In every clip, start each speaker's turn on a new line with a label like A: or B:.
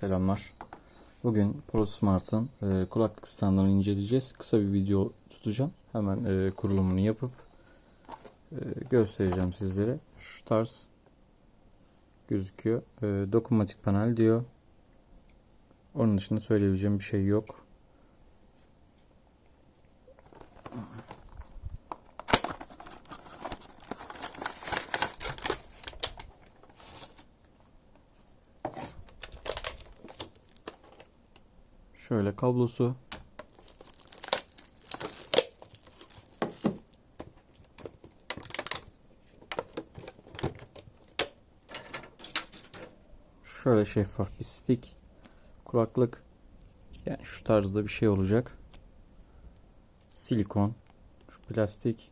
A: Selamlar. Bugün ProSmart'ın e, kulaklık standını inceleyeceğiz. Kısa bir video tutacağım. Hemen e, kurulumunu yapıp e, göstereceğim sizlere. Şu tarz gözüküyor. E, dokunmatik panel diyor. Onun dışında söyleyebileceğim bir şey yok. Şöyle kablosu. Şöyle şeffaf bir stick. Kulaklık. Yani şu tarzda bir şey olacak. Silikon. Şu plastik.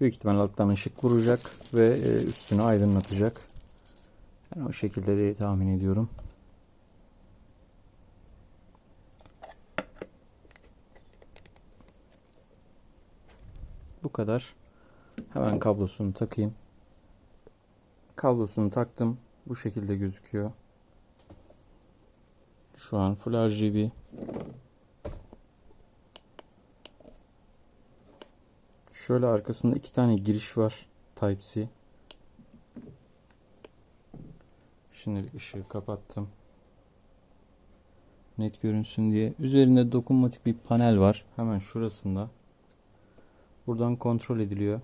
A: Büyük ihtimalle alttan ışık vuracak ve e, üstünü aydınlatacak. Yani o şekilde de tahmin ediyorum. Bu kadar. Hemen kablosunu takayım. Kablosunu taktım. Bu şekilde gözüküyor. Şu an Full RGB. Şöyle arkasında iki tane giriş var. Type-C. Şimdilik ışığı kapattım. Net görünsün diye. Üzerinde dokunmatik bir panel var. Hemen şurasında. Buradan kontrol ediliyor.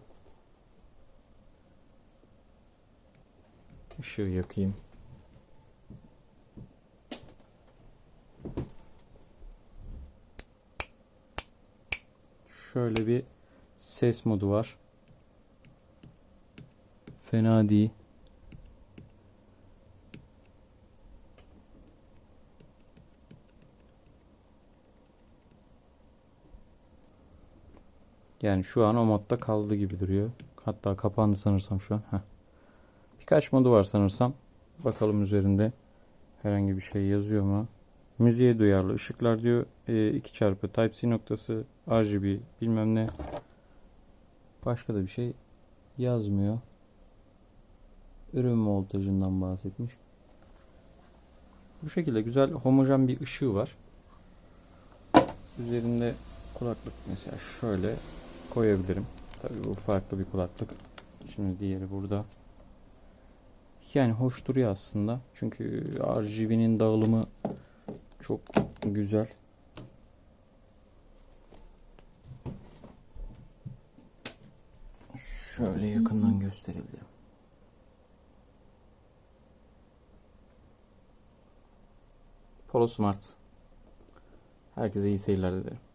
A: Işığı yakayım. Şöyle bir ses modu var. Fena değil. Yani şu an o modda kaldı gibi duruyor. Hatta kapandı sanırsam şu an. Heh. Birkaç modu var sanırsam. Bakalım üzerinde herhangi bir şey yazıyor mu? Müziğe duyarlı ışıklar diyor. E, 2 çarpı Type-C noktası RGB bilmem ne. Başka da bir şey yazmıyor. Ürün voltajından bahsetmiş. Bu şekilde güzel homojen bir ışığı var. Üzerinde kulaklık mesela şöyle koyabilirim. Tabii bu farklı bir kulaklık. Şimdi diğeri burada. Yani hoş duruyor aslında. Çünkü RGB'nin dağılımı çok güzel. Şöyle yakından gösterebilirim. Polo Smart. Herkese iyi seyirler dilerim.